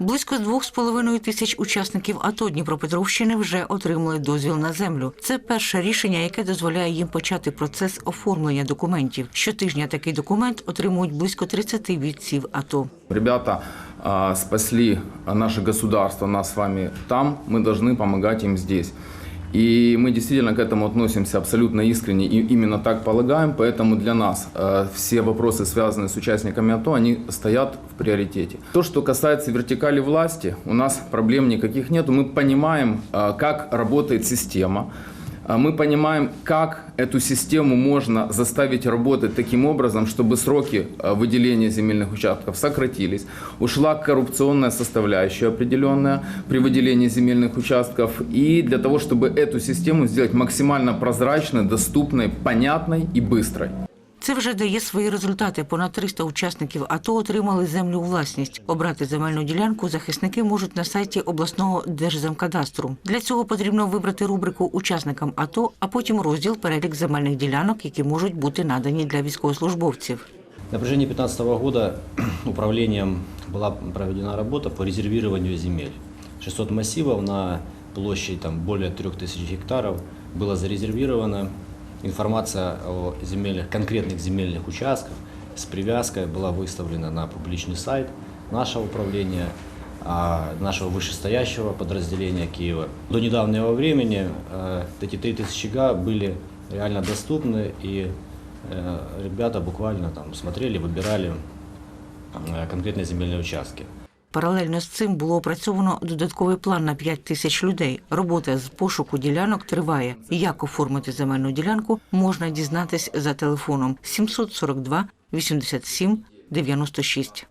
Близько двох з половиною тисяч учасників АТО Дніпропетровщини вже отримали дозвіл на землю. Це перше рішення, яке дозволяє їм почати процес оформлення документів. Щотижня такий документ отримують близько 30 бійців АТО. Ребята спасли наше государство, нас з вами там, Ми повинні допомагати їм здесь. И мы действительно к этому относимся абсолютно искренне и именно так полагаем, поэтому для нас э, все вопросы, связанные с участниками АТО, они стоят в приоритете. То, что касается вертикали власти, у нас проблем никаких нет. Мы понимаем, э, как работает система, а Мы понимаем, как эту систему можно заставить работать таким образом, чтобы сроки э, выделения земельных участков сократились. Ушла коррупционная составляющая определенная при выделении земельных участков. И для того, чтобы эту систему сделать максимально прозрачной, доступной, понятной и быстрой. Це вже дає свої результати. Понад 300 учасників АТО отримали землю у власність. Обрати земельну ділянку захисники можуть на сайті обласного держземкадастру. Для цього потрібно вибрати рубрику учасникам АТО, а потім розділ перелік земельних ділянок, які можуть бути надані для військовослужбовців. На протяжении 2015 года управлением была проведена работа по резервированию земель. 600 массивов на площади там, более 3000 гектаров было зарезервировано. Информация о земельных, конкретных земельных участках с привязкой была выставлена на публичный сайт нашего управления, а, нашего вышестоящего подразделения Киева. До недавнего времени э, эти 3000 га были реально доступны и Э, ребята буквально там смотрели, выбирали э, конкретные земельные участки. Паралельно з цим було опрацьовано додатковий план на 5 тисяч людей. Робота з пошуку ділянок триває. Як оформити земельну ділянку, можна дізнатись за телефоном 742 87 96.